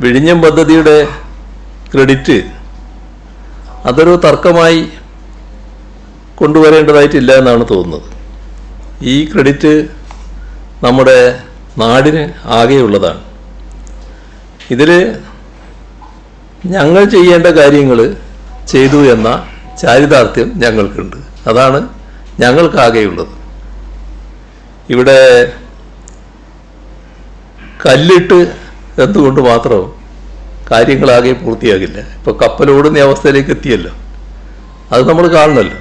വിഴിഞ്ഞം പദ്ധതിയുടെ ക്രെഡിറ്റ് അതൊരു തർക്കമായി കൊണ്ടുവരേണ്ടതായിട്ടില്ല എന്നാണ് തോന്നുന്നത്. ഈ ക്രെഡിറ്റ് നമ്മുടെ നാടിന് ആകെയുള്ളതാണ് ഇതിൽ ഞങ്ങൾ ചെയ്യേണ്ട കാര്യങ്ങൾ ചെയ്തു എന്ന ചാരിതാർത്ഥ്യം ഞങ്ങൾക്കുണ്ട്. അതാണ് ഞങ്ങൾക്കാകെയുള്ളത് ഇവിടെ കല്ലിട്ട് എന്തുകൊണ്ട് മാത്രം? കാര്യങ്ങളാകെ പൂർത്തിയാകില്ല. ഇപ്പോൾ കപ്പലോടുന്ന അവസ്ഥയിലേക്ക് എത്തിയല്ലോ. അത് നമ്മൾ കാണണമല്ലോ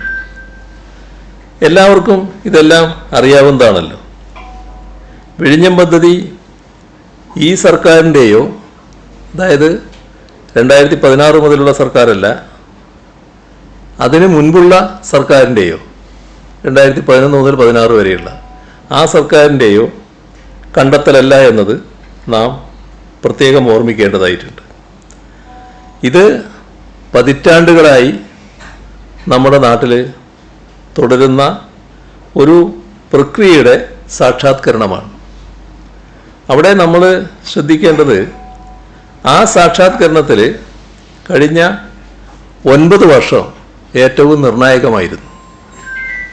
എല്ലാവർക്കും ഇതെല്ലാം അറിയാവുന്നതാണല്ലോ. വിഴിഞ്ഞം പദ്ധതി ഈ സർക്കാരിന്റെയോ അതായത് രണ്ടായിരത്തി പതിനാറ് മുതലുള്ള സർക്കാരല്ല അതിന് മുൻപുള്ള സർക്കാരിന്റെയോ രണ്ടായിരത്തി പതിനൊന്ന് മുതൽ പതിനാറ് വരെയുള്ള ആ സർക്കാരിന്റെയോ കണ്ടെത്തലല്ല എന്നത് നാം പ്രത്യേകം ഓർമ്മിക്കേണ്ടതായിട്ടുണ്ട്. ഇത് പതിറ്റാണ്ടുകളായി നമ്മുടെ നാട്ടിൽ തുടരുന്ന ഒരു പ്രക്രിയയുടെ സാക്ഷാത്കരണമാണ്. അവിടെ നമ്മൾ ശ്രദ്ധിക്കേണ്ടത് ആ സാക്ഷാത്കരണത്തിൽ കഴിഞ്ഞ ഒൻപത് വർഷം ഏറ്റവും നിർണായകമായിരുന്നു.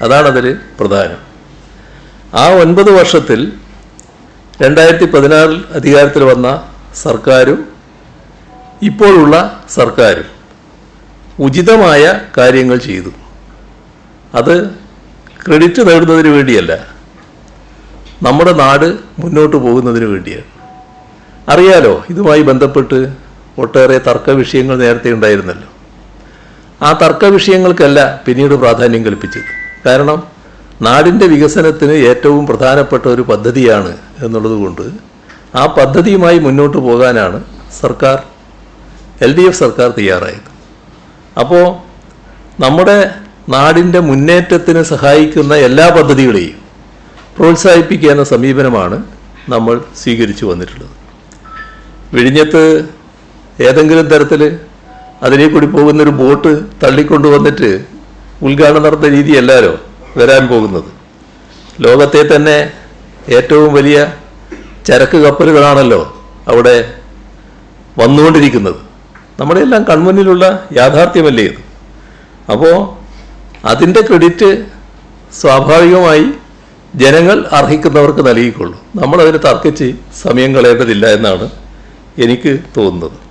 അതാണതിൽ പ്രധാനം. ആ ഒൻപത് വർഷത്തിൽ രണ്ടായിരത്തി പതിനാറിൽ അധികാരത്തിൽ വന്ന സർക്കാരും ഇപ്പോഴുള്ള സർക്കാരും ഉചിതമായ കാര്യങ്ങൾ ചെയ്തു. അത് ക്രെഡിറ്റ് നേടുന്നതിന് വേണ്ടിയല്ല. നമ്മുടെ നാട് മുന്നോട്ട് പോകുന്നതിന് വേണ്ടിയാണ്. അറിയാലോ ഇതുമായി ബന്ധപ്പെട്ട് ഒട്ടേറെ തർക്ക വിഷയങ്ങൾ നേരത്തെ ഉണ്ടായിരുന്നല്ലോ. ആ തർക്ക വിഷയങ്ങൾക്കല്ല പിന്നീട് പ്രാധാന്യം കൽപ്പിച്ചത്. കാരണം നാടിന്റെ വികസനത്തിന് ഏറ്റവും പ്രധാനപ്പെട്ട ഒരു പദ്ധതിയാണ് എന്നുള്ളത് കൊണ്ട് ആ പദ്ധതിയുമായി മുന്നോട്ട് പോകാനാണ് സർക്കാർ എൽ ഡി എഫ് സർക്കാർ തയ്യാറായത്. അപ്പോൾ നമ്മുടെ നാടിന്റെ മുന്നേറ്റത്തിന് സഹായിക്കുന്ന എല്ലാ പദ്ധതികളെയും പ്രോത്സാഹിപ്പിക്കുന്ന സമീപനമാണ് നമ്മൾ സ്വീകരിച്ചു വന്നിട്ടുള്ളത്. വിഴിഞ്ഞത്ത് ഏതെങ്കിലും തരത്തിൽ അതിനെ കൂടി പോകുന്നൊരു ബോട്ട് തള്ളിക്കൊണ്ടു വന്നിട്ട് ഉദ്ഘാടനം രീതി രീതിയല്ലല്ലോ വരാൻ പോകുന്നത്. ലോകത്തെ തന്നെ ഏറ്റവും വലിയ ചരക്ക് കപ്പലുകളാണല്ലോ അവിടെ വന്നുകൊണ്ടിരിക്കുന്നത്. നമ്മുടെ എല്ലാം കൺമുന്നിലുള്ള യാഥാർത്ഥ്യമല്ലേ ഇത്? അപ്പോൾ അതിന്റെ ക്രെഡിറ്റ് സ്വാഭാവികമായി ജനങ്ങൾ അർഹിക്കുന്നവർക്ക് നൽകിക്കൊള്ളൂ. നമ്മളതിന് തർക്കിച്ച് സമയം കളയേണ്ടതില്ല എന്നാണ് എനിക്ക് തോന്നുന്നത്.